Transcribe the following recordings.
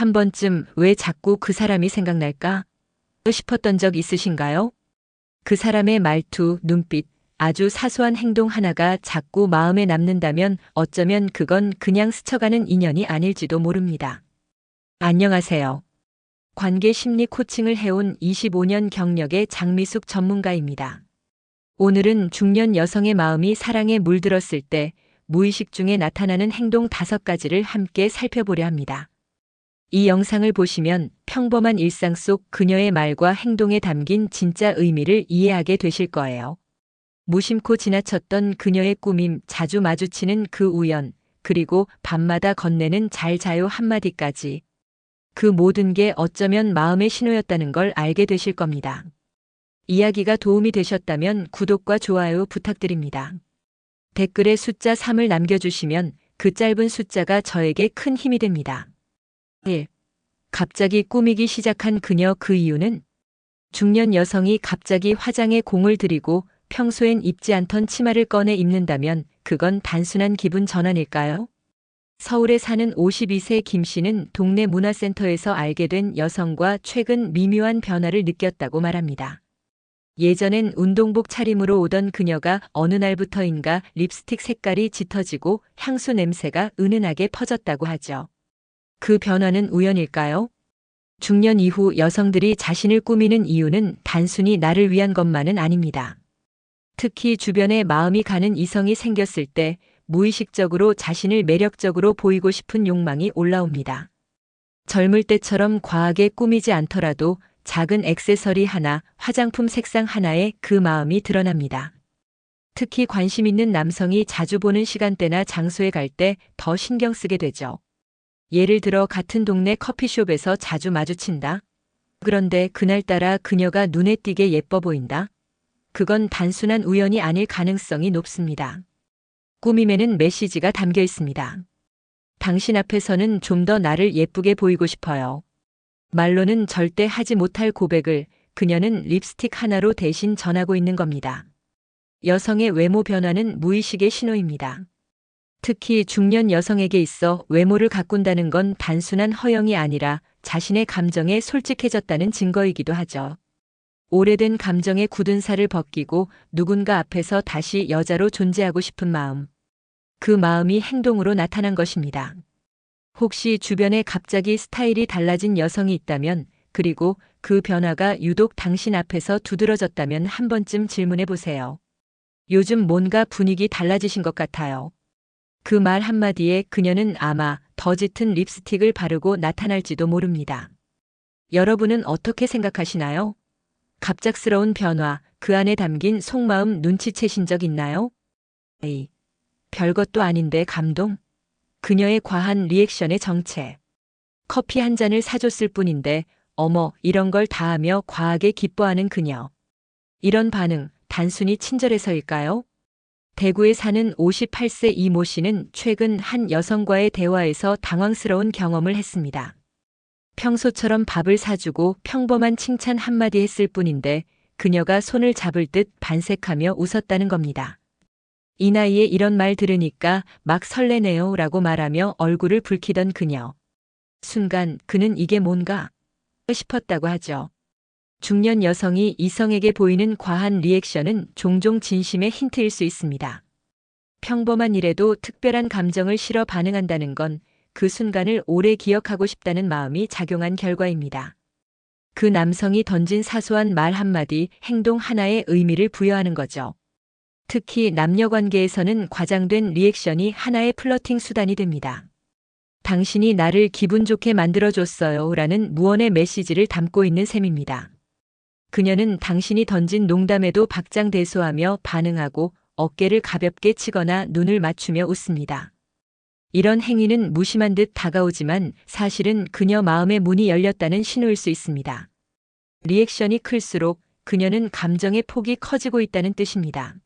한 번쯤 왜 자꾸 그 사람이 생각날까? 싶었던 적 있으신가요? 그 사람의 말투, 눈빛, 아주 사소한 행동 하나가 자꾸 마음에 남는다면 어쩌면 그건 그냥 스쳐가는 인연이 아닐지도 모릅니다. 안녕하세요. 관계 심리 코칭을 해온 25년 경력의 장미숙 전문가입니다. 오늘은 중년 여성의 마음이 사랑에 물들었을 때 무의식 중에 나타나는 행동 다섯 가지를 함께 살펴보려 합니다. 이 영상을 보시면 평범한 일상 속 그녀의 말과 행동에 담긴 진짜 의미를 이해하게 되실 거예요. 무심코 지나쳤던 그녀의 꾸밈, 자주 마주치는 그 우연, 그리고 밤마다 건네는 잘 자요 한마디까지. 그 모든 게 어쩌면 마음의 신호였다는 걸 알게 되실 겁니다. 이야기가 도움이 되셨다면 구독과 좋아요 부탁드립니다. 댓글에 숫자 3을 남겨주시면 그 짧은 숫자가 저에게 큰 힘이 됩니다. 1. 갑자기 꾸미기 시작한 그녀 그 이유는 중년 여성이 갑자기 화장에 공을 들이고 평소엔 입지 않던 치마를 꺼내 입는다면 그건 단순한 기분 전환일까요? 서울에 사는 52세 김 씨는 동네 문화센터에서 알게 된 여성과 최근 미묘한 변화를 느꼈다고 말합니다. 예전엔 운동복 차림으로 오던 그녀가 어느 날부터인가 립스틱 색깔이 짙어지고 향수 냄새가 은은하게 퍼졌다고 하죠. 그 변화는 우연일까요? 중년 이후 여성들이 자신을 꾸미는 이유는 단순히 나를 위한 것만은 아닙니다. 특히 주변에 마음이 가는 이성이 생겼을 때 무의식적으로 자신을 매력적으로 보이고 싶은 욕망이 올라옵니다. 젊을 때처럼 과하게 꾸미지 않더라도 작은 액세서리 하나, 화장품 색상 하나에 그 마음이 드러납니다. 특히 관심 있는 남성이 자주 보는 시간대나 장소에 갈 때 더 신경 쓰게 되죠. 예를 들어 같은 동네 커피숍에서 자주 마주친다. 그런데 그날따라 그녀가 눈에 띄게 예뻐 보인다. 그건 단순한 우연이 아닐 가능성이 높습니다. 꾸밈에는 메시지가 담겨 있습니다. 당신 앞에서는 좀 더 나를 예쁘게 보이고 싶어요. 말로는 절대 하지 못할 고백을 그녀는 립스틱 하나로 대신 전하고 있는 겁니다. 여성의 외모 변화는 무의식의 신호입니다. 특히 중년 여성에게 있어 외모를 가꾼다는 건 단순한 허영이 아니라 자신의 감정에 솔직해졌다는 증거이기도 하죠. 오래된 감정의 굳은 살을 벗기고 누군가 앞에서 다시 여자로 존재하고 싶은 마음. 그 마음이 행동으로 나타난 것입니다. 혹시 주변에 갑자기 스타일이 달라진 여성이 있다면, 그리고 그 변화가 유독 당신 앞에서 두드러졌다면 한 번쯤 질문해 보세요. 요즘 뭔가 분위기 달라지신 것 같아요. 그 말 한마디에 그녀는 아마 더 짙은 립스틱을 바르고 나타날지도 모릅니다. 여러분은 어떻게 생각하시나요? 갑작스러운 변화, 그 안에 담긴 속마음 눈치채신 적 있나요? 에이, 별것도 아닌데 감동? 그녀의 과한 리액션의 정체. 커피 한 잔을 사줬을 뿐인데, 어머, 이런 걸 다 하며 과하게 기뻐하는 그녀. 이런 반응, 단순히 친절해서일까요? 대구에 사는 58세 이모 씨는 최근 한 여성과의 대화에서 당황스러운 경험을 했습니다. 평소처럼 밥을 사주고 평범한 칭찬 한마디 했을 뿐인데 그녀가 손을 잡을 듯 반색하며 웃었다는 겁니다. 이 나이에 이런 말 들으니까 막 설레네요 라고 말하며 얼굴을 붉히던 그녀. 순간 그는 이게 뭔가 싶었다고 하죠. 중년 여성이 이성에게 보이는 과한 리액션은 종종 진심의 힌트일 수 있습니다. 평범한 일에도 특별한 감정을 실어 반응한다는 건 그 순간을 오래 기억하고 싶다는 마음이 작용한 결과입니다. 그 남성이 던진 사소한 말 한마디, 행동 하나의 의미를 부여하는 거죠. 특히 남녀 관계에서는 과장된 리액션이 하나의 플러팅 수단이 됩니다. 당신이 나를 기분 좋게 만들어줬어요 라는 무언의 메시지를 담고 있는 셈입니다. 그녀는 당신이 던진 농담에도 박장대소하며 반응하고 어깨를 가볍게 치거나 눈을 맞추며 웃습니다. 이런 행위는 무심한 듯 다가오지만 사실은 그녀 마음의 문이 열렸다는 신호일 수 있습니다. 리액션이 클수록 그녀는 감정의 폭이 커지고 있다는 뜻입니다.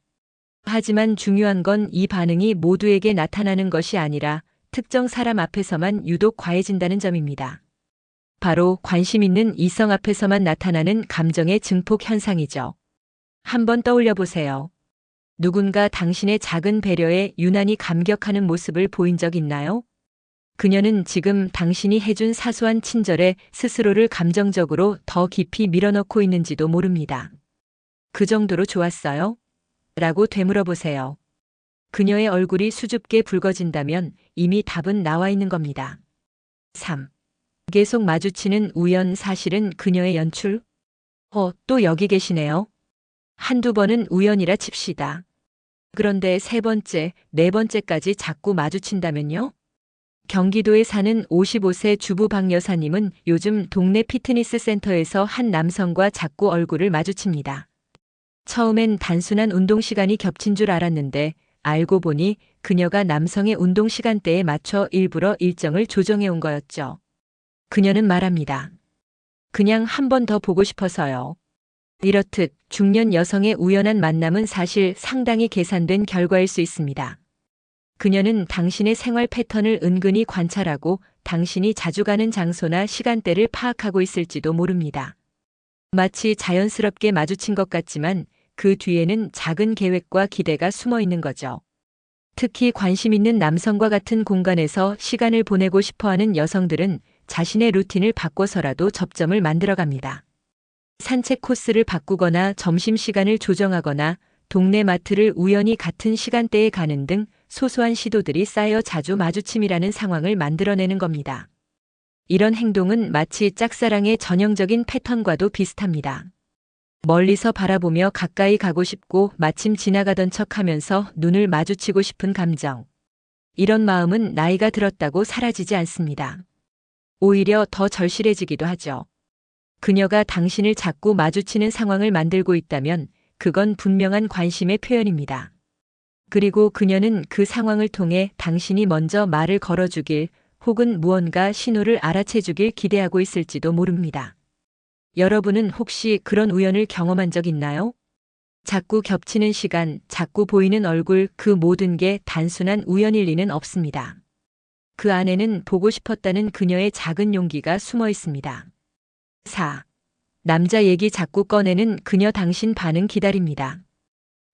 하지만 중요한 건 이 반응이 모두에게 나타나는 것이 아니라 특정 사람 앞에서만 유독 과해진다는 점입니다. 바로 관심 있는 이성 앞에서만 나타나는 감정의 증폭 현상이죠. 한번 떠올려 보세요. 누군가 당신의 작은 배려에 유난히 감격하는 모습을 보인 적 있나요? 그녀는 지금 당신이 해준 사소한 친절에 스스로를 감정적으로 더 깊이 밀어넣고 있는지도 모릅니다. 그 정도로 좋았어요? 라고 되물어 보세요. 그녀의 얼굴이 수줍게 붉어진다면 이미 답은 나와 있는 겁니다. 3. 계속 마주치는 우연 사실은 그녀의 연출? 어, 또 여기 계시네요. 한두 번은 우연이라 칩시다. 그런데 세 번째, 네 번째까지 자꾸 마주친다면요? 경기도에 사는 55세 주부 박 여사님은 요즘 동네 피트니스 센터에서 한 남성과 자꾸 얼굴을 마주칩니다. 처음엔 단순한 운동 시간이 겹친 줄 알았는데 알고 보니 그녀가 남성의 운동 시간대에 맞춰 일부러 일정을 조정해 온 거였죠. 그녀는 말합니다. 그냥 한 번 더 보고 싶어서요. 이렇듯 중년 여성의 우연한 만남은 사실 상당히 계산된 결과일 수 있습니다. 그녀는 당신의 생활 패턴을 은근히 관찰하고 당신이 자주 가는 장소나 시간대를 파악하고 있을지도 모릅니다. 마치 자연스럽게 마주친 것 같지만 그 뒤에는 작은 계획과 기대가 숨어 있는 거죠. 특히 관심 있는 남성과 같은 공간에서 시간을 보내고 싶어 하는 여성들은 자신의 루틴을 바꿔서라도 접점을 만들어 갑니다. 산책 코스를 바꾸거나 점심시간을 조정하거나 동네 마트를 우연히 같은 시간대에 가는 등 소소한 시도들이 쌓여 자주 마주침이라는 상황을 만들어내는 겁니다. 이런 행동은 마치 짝사랑의 전형적인 패턴과도 비슷합니다. 멀리서 바라보며 가까이 가고 싶고 마침 지나가던 척 하면서 눈을 마주치고 싶은 감정. 이런 마음은 나이가 들었다고 사라지지 않습니다. 오히려 더 절실해지기도 하죠. 그녀가 당신을 자꾸 마주치는 상황을 만들고 있다면 그건 분명한 관심의 표현입니다. 그리고 그녀는 그 상황을 통해 당신이 먼저 말을 걸어주길 혹은 무언가 신호를 알아채주길 기대하고 있을지도 모릅니다. 여러분은 혹시 그런 우연을 경험한 적 있나요? 자꾸 겹치는 시간, 자꾸 보이는 얼굴, 그 모든 게 단순한 우연일 리는 없습니다. 그 안에는 보고 싶었다는 그녀의 작은 용기가 숨어 있습니다. 4. 남자 얘기 자꾸 꺼내는 그녀 당신 반응 기다립니다.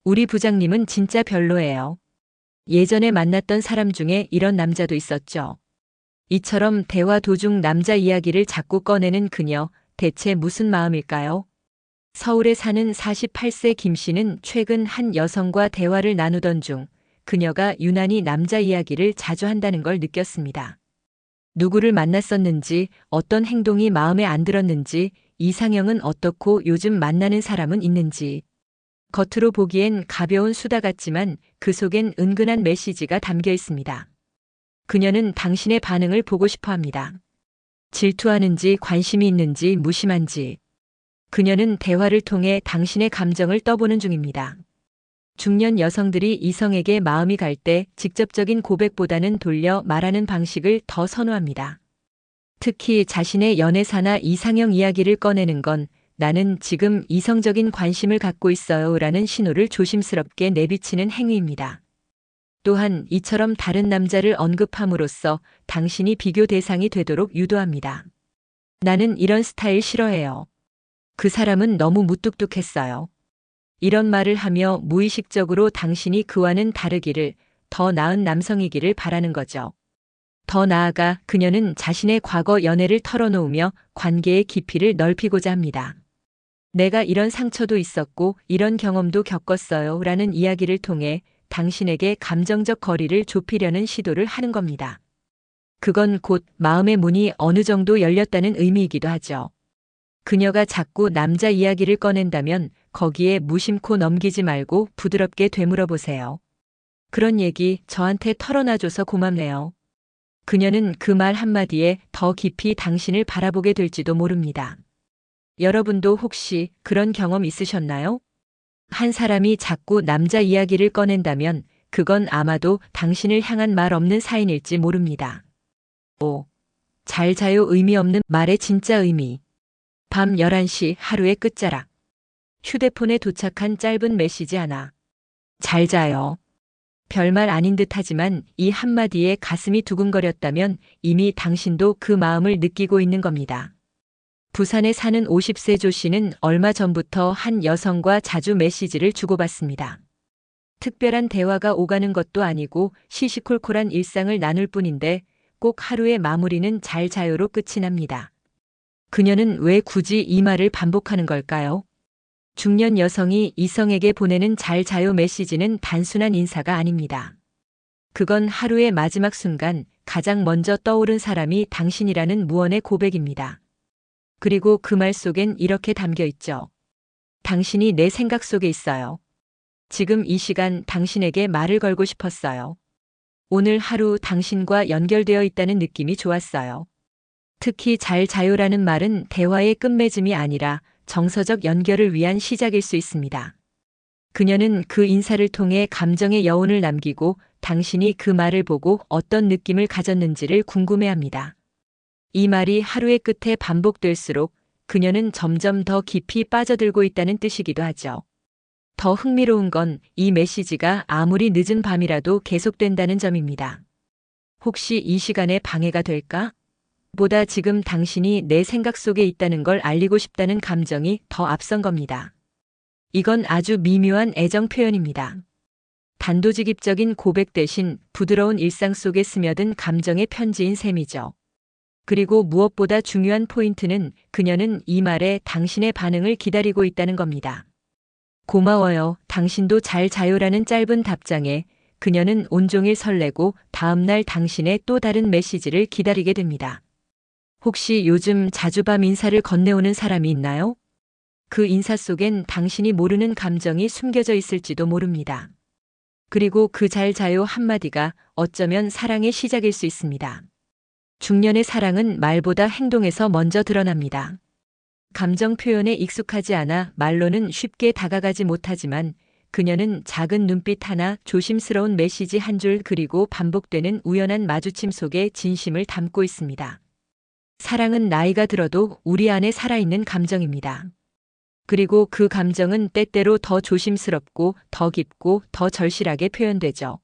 우리 부장님은 진짜 별로예요. 예전에 만났던 사람 중에 이런 남자도 있었죠. 이처럼 대화 도중 남자 이야기를 자꾸 꺼내는 그녀, 대체 무슨 마음일까요? 서울에 사는 48세 김 씨는 최근 한 여성과 대화를 나누던 중 그녀가 유난히 남자 이야기를 자주 한다는 걸 느꼈습니다. 누구를 만났었는지, 어떤 행동이 마음에 안 들었는지, 이상형은 어떻고 요즘 만나는 사람은 있는지. 겉으로 보기엔 가벼운 수다 같지만 그 속엔 은근한 메시지가 담겨 있습니다. 그녀는 당신의 반응을 보고 싶어 합니다. 질투하는지 관심이 있는지 무심한지. 그녀는 대화를 통해 당신의 감정을 떠보는 중입니다. 중년 여성들이 이성에게 마음이 갈 때 직접적인 고백보다는 돌려 말하는 방식을 더 선호합니다. 특히 자신의 연애사나 이상형 이야기를 꺼내는 건 나는 지금 이성적인 관심을 갖고 있어요 라는 신호를 조심스럽게 내비치는 행위입니다. 또한 이처럼 다른 남자를 언급함으로써 당신이 비교 대상이 되도록 유도합니다. 나는 이런 스타일 싫어해요. 그 사람은 너무 무뚝뚝했어요. 이런 말을 하며 무의식적으로 당신이 그와는 다르기를 더 나은 남성이기를 바라는 거죠. 더 나아가 그녀는 자신의 과거 연애를 털어놓으며 관계의 깊이를 넓히고자 합니다. 내가 이런 상처도 있었고 이런 경험도 겪었어요 라는 이야기를 통해 당신에게 감정적 거리를 좁히려는 시도를 하는 겁니다. 그건 곧 마음의 문이 어느 정도 열렸다는 의미이기도 하죠. 그녀가 자꾸 남자 이야기를 꺼낸다면 거기에 무심코 넘기지 말고 부드럽게 되물어 보세요. 그런 얘기 저한테 털어놔줘서 고맙네요. 그녀는 그 말 한마디에 더 깊이 당신을 바라보게 될지도 모릅니다. 여러분도 혹시 그런 경험 있으셨나요? 한 사람이 자꾸 남자 이야기를 꺼낸다면 그건 아마도 당신을 향한 말 없는 사인일지 모릅니다. 5. 잘 자요 의미 없는 말의 진짜 의미. 밤 11시 하루의 끝자락. 휴대폰에 도착한 짧은 메시지 하나. 잘 자요. 별말 아닌 듯 하지만 이 한마디에 가슴이 두근거렸다면 이미 당신도 그 마음을 느끼고 있는 겁니다. 부산에 사는 50세 조 씨는 얼마 전부터 한 여성과 자주 메시지를 주고받습니다. 특별한 대화가 오가는 것도 아니고 시시콜콜한 일상을 나눌 뿐인데 꼭 하루의 마무리는 잘 자요로 끝이 납니다. 그녀는 왜 굳이 이 말을 반복하는 걸까요? 중년 여성이 이성에게 보내는 잘 자요 메시지는 단순한 인사가 아닙니다. 그건 하루의 마지막 순간 가장 먼저 떠오른 사람이 당신이라는 무언의 고백입니다. 그리고 그 말 속엔 이렇게 담겨 있죠. 당신이 내 생각 속에 있어요. 지금 이 시간 당신에게 말을 걸고 싶었어요. 오늘 하루 당신과 연결되어 있다는 느낌이 좋았어요. 특히 잘 자요라는 말은 대화의 끝맺음이 아니라 정서적 연결을 위한 시작일 수 있습니다. 그녀는 그 인사를 통해 감정의 여운을 남기고 당신이 그 말을 보고 어떤 느낌을 가졌는지를 궁금해합니다. 이 말이 하루의 끝에 반복될수록 그녀는 점점 더 깊이 빠져들고 있다는 뜻이기도 하죠. 더 흥미로운 건 이 메시지가 아무리 늦은 밤이라도 계속된다는 점입니다. 혹시 이 시간에 방해가 될까? 보다 지금 당신이 내 생각 속에 있다는 걸 알리고 싶다는 감정이 더 앞선 겁니다. 이건 아주 미묘한 애정 표현입니다. 단도직입적인 고백 대신 부드러운 일상 속에 스며든 감정의 편지인 셈이죠. 그리고 무엇보다 중요한 포인트는 그녀는 이 말에 당신의 반응을 기다리고 있다는 겁니다. 고마워요. 당신도 잘 자요라는 짧은 답장에 그녀는 온종일 설레고 다음날 당신의 또 다른 메시지를 기다리게 됩니다. 혹시 요즘 자주 밤 인사를 건네오는 사람이 있나요? 그 인사 속엔 당신이 모르는 감정이 숨겨져 있을지도 모릅니다. 그리고 그 잘 자요 한마디가 어쩌면 사랑의 시작일 수 있습니다. 중년의 사랑은 말보다 행동에서 먼저 드러납니다. 감정 표현에 익숙하지 않아 말로는 쉽게 다가가지 못하지만 그녀는 작은 눈빛 하나 조심스러운 메시지 한 줄 그리고 반복되는 우연한 마주침 속에 진심을 담고 있습니다. 사랑은 나이가 들어도 우리 안에 살아있는 감정입니다. 그리고 그 감정은 때때로 더 조심스럽고 더 깊고 더 절실하게 표현되죠.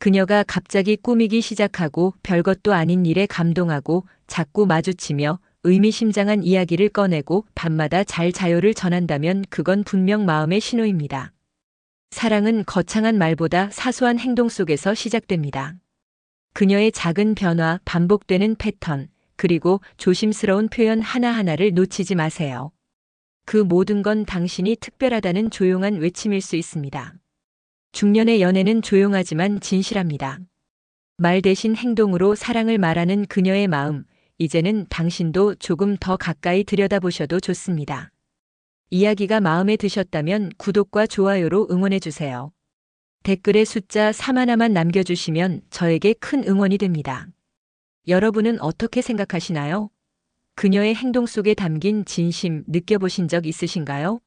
그녀가 갑자기 꾸미기 시작하고 별것도 아닌 일에 감동하고 자꾸 마주치며 의미심장한 이야기를 꺼내고 밤마다 잘 자요를 전한다면 그건 분명 마음의 신호입니다. 사랑은 거창한 말보다 사소한 행동 속에서 시작됩니다. 그녀의 작은 변화, 반복되는 패턴, 그리고 조심스러운 표현 하나하나를 놓치지 마세요. 그 모든 건 당신이 특별하다는 조용한 외침일 수 있습니다. 중년의 연애는 조용하지만 진실합니다. 말 대신 행동으로 사랑을 말하는 그녀의 마음, 이제는 당신도 조금 더 가까이 들여다보셔도 좋습니다. 이야기가 마음에 드셨다면 구독과 좋아요로 응원해주세요. 댓글에 숫자 3 하나만 남겨주시면 저에게 큰 응원이 됩니다. 여러분은 어떻게 생각하시나요? 그녀의 행동 속에 담긴 진심 느껴보신 적 있으신가요?